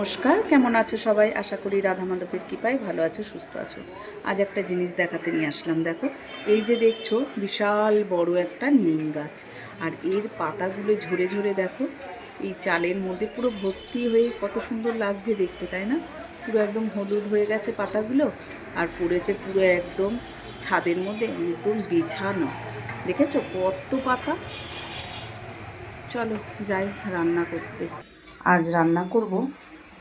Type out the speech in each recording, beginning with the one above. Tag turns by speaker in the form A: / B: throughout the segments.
A: নমস্কার, কেমন আছো সবাই? আশা করি রাধা মাধবের কৃপায় ভালো আছো, সুস্থ আছো। আজ একটা জিনিস দেখাতে নিয়ে আসলাম, দেখো। এই যে দেখছ, বিশাল বড় একটা নিম গাছ। আর এর পাতাগুলো ঝরে ঝরে দেখো, এই চালের মধ্যে পুরো ভর্তি হয়ে কত সুন্দর লাগছে দেখতে, তাই না? পুরো একদম হলুদ হয়ে গেছে পাতাগুলো, আর পড়েছে পুরো একদম ছাদের মধ্যে, একদম বিছানো। দেখেছ? কত পাতা। চলো, যাই, রান্না করতে। আজ রান্না করব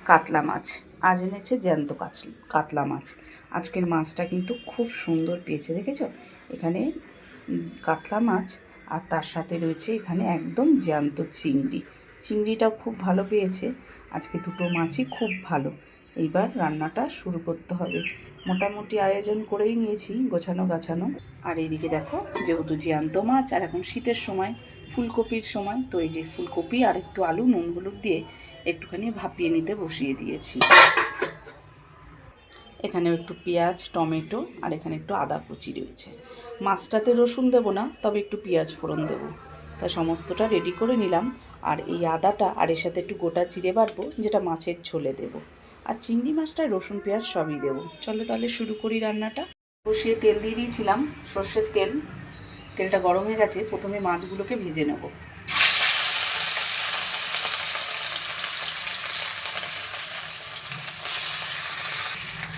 A: কাতলা মাছ। আজ এনেছে জ্যান্ত কাচ কাতলা মাছ। আজকের মাছটা কিন্তু খুব সুন্দর পেয়েছে, দেখেছ? এখানে কাতলা মাছ আর তার সাথে রয়েছে এখানে একদম জ্যান্ত চিংড়ি। চিংড়িটাও খুব ভালো পেয়েছে। আজকে দুটো মাছই খুব ভালো। এইবার রান্নাটা শুরু করতে হবে। মোটামুটি আয়োজন করেই নিয়েছি, গোছানো গাছানো। আর এইদিকে দেখো, যেহেতু জ্যান্ত মাছ, আর এখন শীতের সময়, ফুলকপির সময়, তো এই যে ফুলকপি আর একটু আলু, নুন, হলুদ দিয়ে একটুখানি ভাপিয়ে নিতে বসিয়ে দিয়েছি। এখানেও একটু পেঁয়াজ, টমেটো আর এখানে একটু আদা কুচি রয়েছে। মাছটাতে রসুন দেবো না, তবে একটু পেঁয়াজ ফোড়ন দেবো। তা সমস্তটা রেডি করে নিলাম আর এই আদাটা আর এর সাথে একটু গোটা জিরে বাটবো, যেটা মাছের ঝোলে দেবো। আর চিংড়ি মাছটায় রসুন, পেঁয়াজ সবই দেবো। চলো তাহলে শুরু করি রান্নাটা। বসিয়ে তেল দিয়ে দিয়েছিলাম, সর্ষের তেল। তেলটা গরম হয়ে গেছে, প্রথমে মাছগুলোকে ভেজে নেব।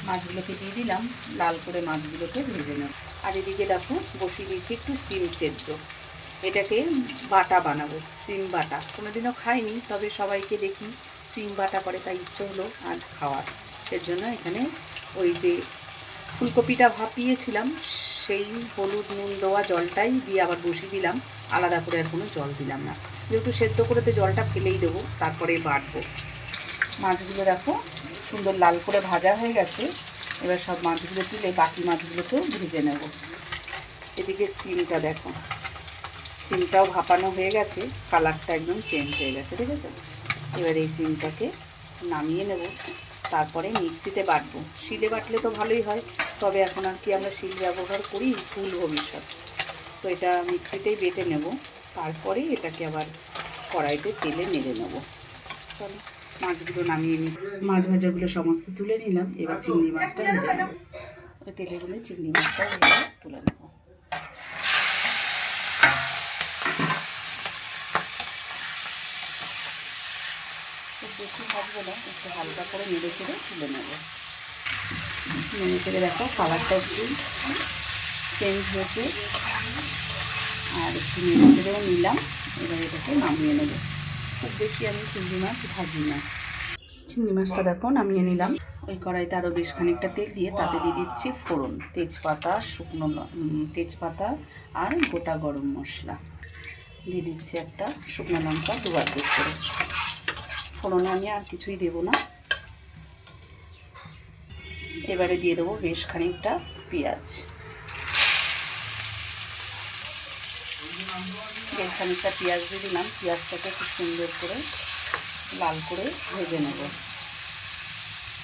A: মাছগুলোকে দিয়ে দিলাম, লাল করে মাছগুলোকে ভেজে নেব। আর এদিকে দেখো, বসিয়ে দিয়েছি একটু সিম সেদ্ধ। এটাকে বাটা বানাবো, সিম বাটা। কোনোদিনও খাইনি, তবে সবাইকে দেখি সিম বাটা করে তাই ইচ্ছে হলো আজ খাওয়ার। এর জন্য এখানে ওই যে ফুলকপিটা ভাপিয়েছিলাম, সেই হলুদ নুন দেওয়া জলটাই দিয়ে আবার বসিয়ে দিলাম। আলাদা করে আর কোনো জল দিলাম না। যেহেতু সেদ্ধ করে তো জলটা ফেলেই দেবো, তারপরে বাটবো। মাছগুলো দেখো সুন্দর লাল করে ভাজা হয়ে গেছে। এবার সব মাছগুলো তুলে বাকি মাছগুলোকেও ভেজে নেব। এদিকে সিমটা দেখো। সিমটাও ভাপানো হয়ে গেছে। কালারটা একদম চেঞ্জ হয়ে গেছে ঠিক আছে এবার এই সিমটাকে নামিয়ে নেব। তারপরে মিক্সিতে বাটবো। শিলে বাটলে তো ভালোই হয়। তবে এখন আর কি আমরা শিল ব্যবহার করি ফুল ভবিষ্যৎ। তো এটা মিক্সিতেই বেটে নেব। তারপরে এটাকে আবার কড়াইতে তেলে নেড়ে নেব। চলো। মাছগুলো নামিয়ে নিই। মাছ ভাজাগুলো সমস্ত তুলে নিলাম। এবার চিংড়ি মাছটা ভেজে নেব। তেলের মধ্যে চিংড়ি মাছটা ভেজে তুলে নেব। বেশি ভাজবো না, একটু হালকা করে নেড়ে চেড়ে তুলে নেব। নেড়ে চেড়ে দেখো, কালারটা একটু চেঞ্জ হয়েছে। আর একটু নেড়ে চেড়েও নিলাম। এবার এটাকে নামিয়ে নেব। খুব বেশি আমি চিংড়ি মাছ ভাজি না চিংড়ি মাছটা দেখো নামিয়ে নিলাম। ওই কড়াইতে আরও বেশ খানিকটা তেল দিয়ে তাতে দিয়ে দিচ্ছি ফোড়ন, তেজপাতা, শুকনো তেজপাতা আর গোটা গরম মশলা। দিয়ে দিচ্ছি একটা শুকনো লঙ্কা দুবার পিস করে। ফোড়নে আমি আর কিছুই দেবো না। এবারে দিয়ে দেবো বেশ খানিকটা পেঁয়াজ। বেশ খানিকটা পেঁয়াজ দিয়ে দিলাম। পেঁয়াজটাকে খুব সুন্দর করে লাল করে ভেজে নেব।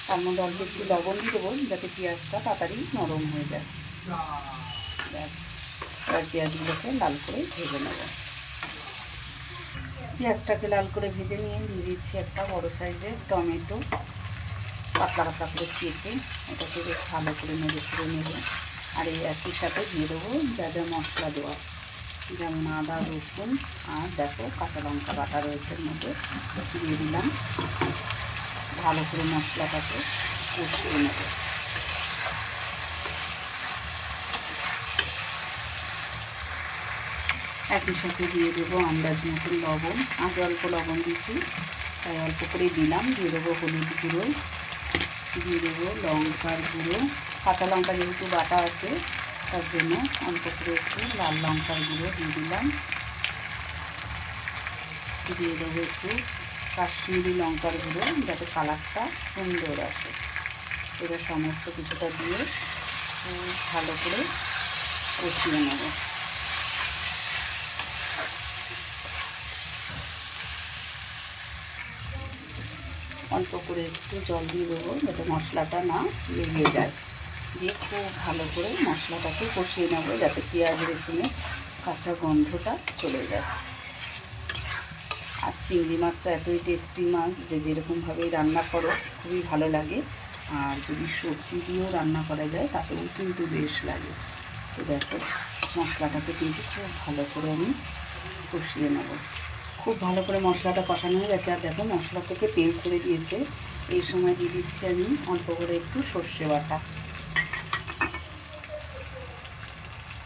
A: তার মধ্যে অল্প একটু লবণ দিয়ে দেবো, যাতে পেঁয়াজটা তাড়াতাড়ি নরম হয়ে যায়। ব্যাস, এবার পেঁয়াজগুলোকে লাল করে ভেজে নেব। পেঁয়াজটাকে লাল করে ভেজে নিয়ে দিয়ে দিচ্ছি একটা বড় সাইজের টমেটো। পাতলা পাতলা করে কেটে ওটাকে বেশ ভালো করে নেড়ে ছেড়ে নেব। আর এই একই সাথে দিয়ে দেবো যা যা মশলা দেওয়া। যেমন আদা, রসুন আর দেখো কাঁচা লঙ্কা বাটা রয়েছে মধ্যে। দিয়ে দিলাম। ভালো করে মশলাটাকে কষিয়ে একই সাথে দিয়ে দেবো আন্দাজ মতন লবণ। আগে অল্প লবণ দিয়েছি, তাই অল্প করে দিলাম। দিয়ে দেবো হলুদ গুঁড়ো, দিয়ে দেবো লঙ্কার গুঁড়ো। কাঁচা লঙ্কা যেহেতু বাটা আছে তার জন্য অল্প করে একটু লাল লঙ্কার গুঁড়ো দিয়ে দিলাম। দিয়ে দেবো একটু কাশ্মীরি লঙ্কার গুঁড়ো, যাতে কালারটা সুন্দর আসে। এবার সমস্ত কিছুটা দিয়ে ভালো করে কষিয়ে নেব। অল্প করে একটু জল দিয়ে দেবো, যাতে মশলাটা না লেগে যায়। দিয়ে খুব ভালো করে মশলাটাকে কষিয়ে নেব, যাতে পেঁয়াজ রসুনের কাঁচা গন্ধটা চলে যায়। আর চিংড়ি মাছটা এতই টেস্টি মাছ যে যেরকমভাবেই রান্না করো, খুবই ভালো লাগে। আর যদি সবজি দিয়েও রান্না করা যায়, তাতেও কিন্তু বেশ লাগে। তো দেখো, মশলাটাকে কিন্তু খুব ভালো করে আমি কষিয়ে নেব। খুব ভালো করে মশলাটা কষানো হয়ে গেছে। আর দেখো, মশলা থেকে তেল ছেড়ে দিয়েছে। এই সময় দিয়ে দিচ্ছি আমি অল্প করে একটু সর্ষে বাটা।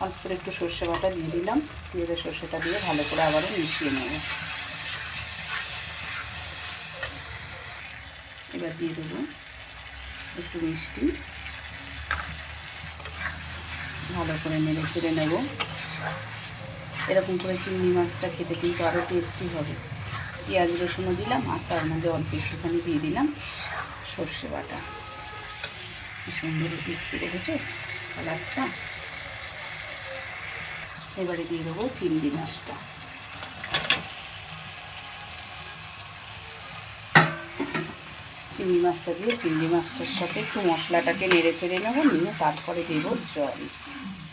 A: অল্প করে একটু সর্ষে বাটা দিয়ে দিলাম। দিয়ে সর্ষেটা দিয়ে ভালো করে আবারও মিশিয়ে নেব। এবার দিয়ে দেবো একটু মিষ্টি। ভালো করে নেড়ে ছেড়ে নেব। এরকম করে চিংড়ি মাছটা খেতে কিন্তু আরও টেস্টি হবে। পেঁয়াজ রসুনও দিলাম, আর তার মধ্যে অল্প একটুখানি দিয়ে দিলাম সর্ষে বাটা। কি সুন্দর মিষ্টি রেখেছে কালারটা। এবারে দিয়ে দেবো চিংড়ি মাছটা। চিংড়ি মাছটা দিয়ে চিংড়ি মাছটার সাথে একটু মশলাটাকে নেড়ে চেড়ে নেব, নিয়ে তারপরে দেবো জল।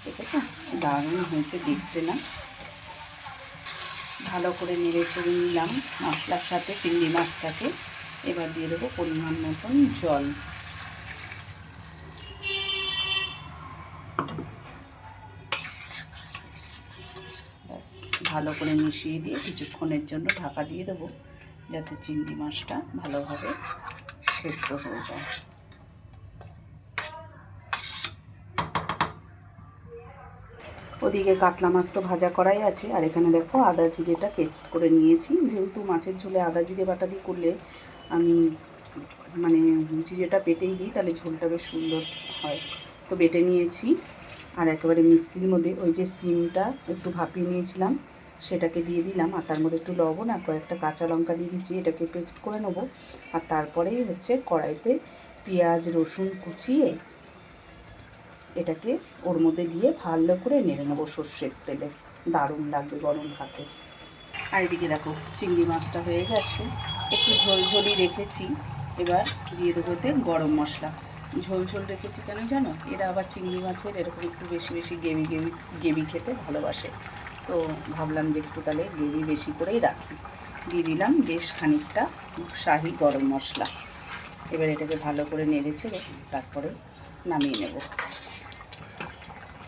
A: ঠিক আছে দারুণ হয়েছে দেখতে না? ভালো করে নেড়ে চেড়ে নিলাম মশলার সাথে চিংড়ি মাছটাকে। এবার দিয়ে দেবো পরিমাণ মতন জল ব্যাস ভালো করে মিশিয়ে দিয়ে কিছুক্ষণের জন্য ঢাকা দিয়ে দেবো, যাতে চিংড়ি মাছটা ভালোভাবে সেদ্ধ হয়ে যায়। ওদিকে কাতলা মাছ তো ভাজা করাই আছে, আর এখানে দেখো আদা জিরেটা পেস্ট করে নিয়েছি। যেহেতু মাছের ঝোলে আদা জিরে বাটা দিয়ে করলে আমি মানে জিরেটা বেটেই দিই, তাহলে ঝোলটা বেশ সুন্দর হয়। তো বেটে নিয়েছি, আর একেবারে মিক্সির মধ্যে ওই যে সিমটা একটু ভাপিয়ে নিয়েছিলাম সেটাকে দিয়ে দিলাম, আর তার মধ্যে একটু লবণ আর কয়েকটা কাঁচা লঙ্কা দিয়ে দিচ্ছি, এটাকে পেস্ট করে নেব। আর তারপরেই হচ্ছে কড়াইতে পেঁয়াজ, রসুন কুচিয়ে এটাকে ওর মধ্যে দিয়ে ভালো করে নেড়ে নেব সর্ষের তেলে। দারুণ লাগবে গরম ভাতে। আর এদিকে দেখো, চিংড়ি মাছটা হয়ে গেছে। একটু ঝোল ঝোলই রেখেছি, এবার দিয়ে দেবো এতে গরম মশলা। ঝোল ঝোল রেখেছি কেন জানো? এরা আবার চিংড়ি মাছের এরকম একটু বেশি বেশি গেবি গেবি গেবি খেতে ভালোবাসে। তো ভাবলাম যে একটু তাহলে গ্রেভি বেশি করেই রাখি। দিয়ে দিলাম বেশ খানিকটা শাহি গরম মশলা। এবার এটাকে ভালো করে নেড়ে ছেড়ে তারপরে নামিয়ে নেব।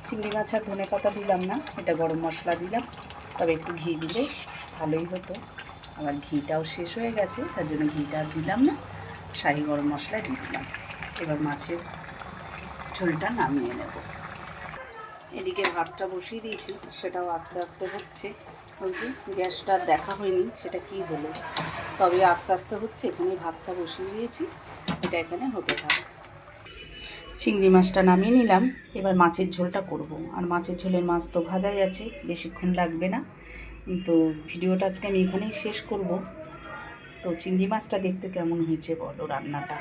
A: চিংড়ি মাছ আর ধনে পাতা দিলাম না, এটা গরম মশলা দিলাম। তবে একটু ঘি দিলে ভালোই হতো। আমার ঘিটাও শেষ হয়ে গেছে, তার জন্য ঘিটা দিলাম না, শাহি গরম মশলা দিয়ে দিলাম। এবার মাছের ঝোলটা নামিয়ে নেব। এদিকে ভাতটা বসিয়ে দিয়েছি, সেটাও আস্তে আস্তে হচ্ছে। বলছি, গ্যাসটা দেখা হয়নি, সেটা কি হলো? তবে আস্তে আস্তে হচ্ছে, এখানে ভাতটা বসিয়ে দিয়েছি, এটা এখানে হতে থাকে। চিংড়ি মাছটা নামিয়ে নিলাম, এবার মাছের ঝোলটা করব। আর মাছের ঝোলের মাছ তো ভাজাই আছে, বেশিক্ষণ লাগবে না। তো ভিডিওটা আজকে আমি এখানেই শেষ করব। তো চিংড়ি মাছটা দেখতে কেমন হয়েছে বলো রান্নাটা?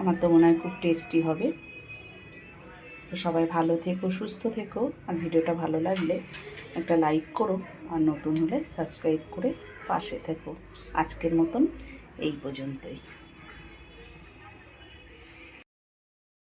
A: আমার তো মনে হয় খুব টেস্টি হবে। তো সবাই ভালো থেকো, সুস্থ থেকো। আর ভিডিওটা ভালো লাগলে একটা লাইক করো আর নতুন হলে সাবস্ক্রাইব করে পাশে থেকো। আজকের মতন এই পর্যন্তই।